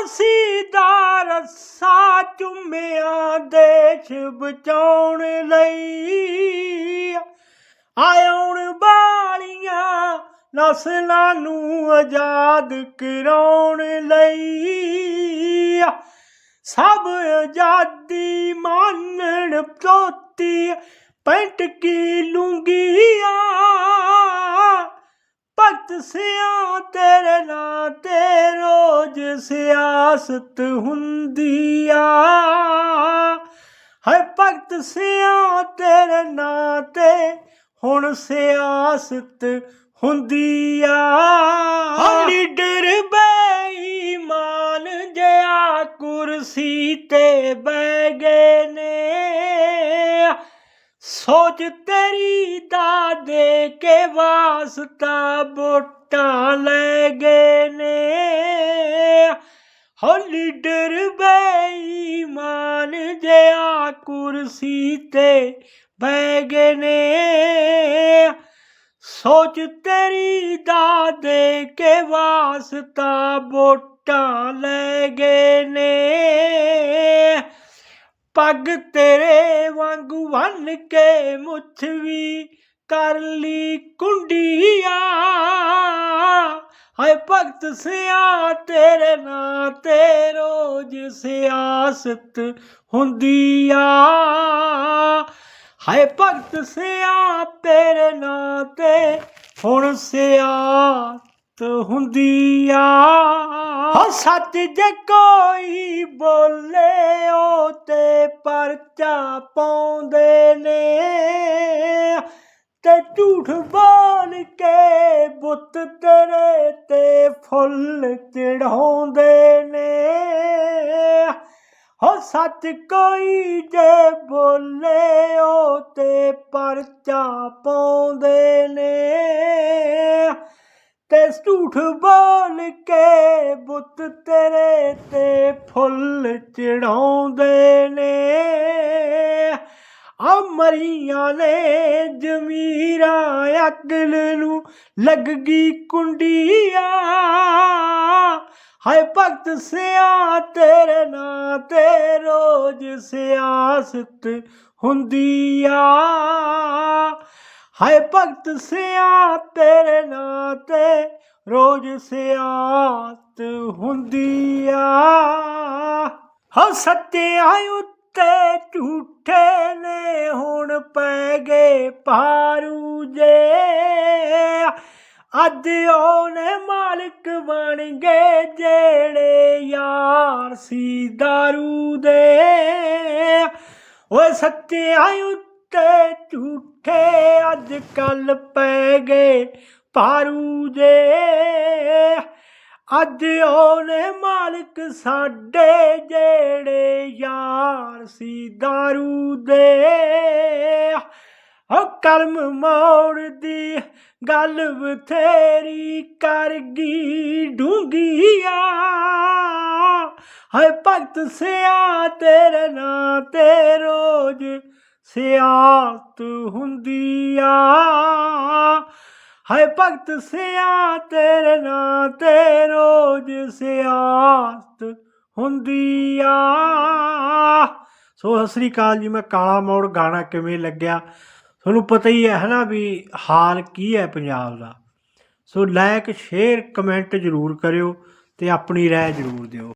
ਫਾਂਸੀ ਦਾ ਰੱਸਾ ਚੁੰਮਿਆ ਦੇਸ਼ ਬਚਾਉਣ ਲਈ। ਆਉਣ ਵਾਲੀਆਂ ਨਸਲਾਂ ਨੂੰ ਆਜ਼ਾਦ ਕਰਾਉਣ ਲਈ। ਸਭ ਆਜ਼ਾਦੀ ਮੰਨਣ ਤੋਤੀ ਪੈਂਟ ਕੀ ਲੁੰਗੀਆਂ। ਭਗਤ ਸਿਆ ਤੇਰੇ ਨਾਂ ਤੇ ਰੋਜ਼ ਸਿਆਸਤ ਹੁੰਦੀ ਆ। ਹੈ ਭਗਤ ਸਿਆ ਤੇਰੇ ਨਾਂ ਤੇ ਹੁਣ ਸਿਆਸਤ ਹੁੰਦੀ ਆ। ਹਾਂ। ਲੀਡਰ ਬੇਈਮਾਨ ਜਿਆ ਕੁਰਸੀ ਤੇ ਬਹਿ ਗਏ ਨੇ। ਸੋਚ ਤੇਰੀ ਦਾ ਦੇ ਕੇ ਵਾਸਤਾ ਵੋਟਾਂ ਲੈ ਗਏ ਨੇ। ਹੋ ਲੀਡਰ ਬੇਈਮਾਨ ਜਿਆ ਕੁਰਸੀ ਤੇ ਬਹਿ ਗਏ ਨੇ। ਸੋਚ ਤੇਰੀ ਦਾ ਦੇ ਕੇ ਵਾਸਤਾ ਵੋਟਾਂ ਲੈ ਗਏ ਨੇ। ਪੱਗ ਤੇਰੇ ਵਾਂਗੂ ਬੰਨ ਕੇ ਮੁੱਛ ਵੀ ਕਰ ਲਈ ਕੁੰਡੀਆਂ। ਹਾਏ ਭਗਤ ਸਿਆ, ਤੇਰੇ ਨਾਂ ਤੇ ਰੋਜ਼ ਸਿਆਸਤ ਹੁੰਦੀ ਆ। ਹਾਏ ਭਗਤ ਸਿਆ, ਤੇਰੇ ਨਾਂ ਤੇ ਹੁਣ ਸਿਆਸਤ ਹੁੰਦੀ ਆ। ਹੋ ਸੱਚ ਜੇ ਕੋਈ ਬੋਲੇ, ਉਹ ਤੇ ਪਰਚਾ ਪਾਉਂਦੇ ਨੇ। ਝੂਠ ਬੋਲ ਕੇ ਬੁੱਤ ਤੇਰੇ ਤੇ ਫੁੱਲ ਚੜਾਉਂਦੇ ਨੇ। ਹੋ ਸੱਚ ਕੋਈ ਜੇ ਬੋਲੇ, ਉਹ ਤੇ ਪਰਚਾ ਪਾਉਂਦੇ ਨੇ। ਤੇ ਝੂਠ ਬੋਲ ਕੇ ਬੁੱਤ ਤੇਰੇ ਤੇ ਫੁੱਲ ਚੜਾਉਂਦੇ ਨੇ। ਆ ਮਰੀਆਂ ਨੇ ਜਮੀਰਾਂ ਅਕਲ ਨੂੰ ਲੱਗ ਗਈ ਕੁੰਡੀਆਂ। ਹਾਏ ਭਗਤ ਸਿਆ, ਤੇਰੇ ਨਾਂ ਤੇ ਰੋਜ਼ ਸਿਆਸਤ ਹੁੰਦੀ ਆ ਹਾਏ ਭਗਤ ਸਿਆ, ਤੇਰੇ ਨਾਂ ਤੇ ਰੋਜ਼ ਸਿਆਸਤ ਹੁੰਦੀ ਆ ਹੋ ਸੱਤਿਆ ਉੱਤੇ ਝੂਠੇ ਨੇ ਹੁਣ ਪੈ ਗਏ ਪਾਰੂ ਜੇ। ਅੱਜ ਉਹਨੇ ਮਾਲਕ ਬਣ ਗਏ ਜਿਹੜੇ ਯਾਰ ਸੀ ਦਾਰੂ ਦੇ। ਓਏ ਸੱਚਿਆ ਉੱਤੇ ਝੂਠੇ ਅੱਜ ਕੱਲ ਪੈ ਗਏ ਪਾਰੂ ਜੇ। ਅੱਜ ਉਹਨੇ ਮਾਲਕ ਸਾਡੇ ਜਿਹੜੇ ਯਾਰ ਸੀ ਦਾਰੂ ਦੇ। ਹੋ ਕਰਮ ਮੋੜ ਦੀ ਗੱਲ ਬਥੇਰੀ ਕਰ ਗਈ ਡੂੰਗੀਆ ਹਾਏ ਭਗਤ ਸਿਆ, ਤੇਰੇ ਨਾਂ ਤੇ ਰੋਜ਼ ਸਿਆਤ ਹੁੰਦੀ ਆ। ਹਾਏ ਭਗਤ ਸਿਆ, ਤੇਰੇ ਨਾਂ ਤੇ ਰੋਜ਼ ਸਿਆਸਤ ਹੁੰਦੀ ਆ। ਸੋ ਸਤਿ ਸ੍ਰੀ ਅਕਾਲ ਜੀ, ਮੈਂ ਕਾਲਾ ਮੋੜ ਗਾਣਾ ਕਿਵੇਂ ਲੱਗਿਆ? ਤੁਹਾਨੂੰ ਪਤਾ ਹੀ ਹੈ ਹਨਾ ਵੀ ਹਾਲ ਕੀ ਹੈ ਪੰਜਾਬ ਦਾ। ਸੋ ਲਾਇਕ, ਸ਼ੇਅਰ, ਕਮੈਂਟ ਜ਼ਰੂਰ ਕਰਿਓ ਤੇ ਆਪਣੀ ਰਾਏ ਜ਼ਰੂਰ ਦਿਓ।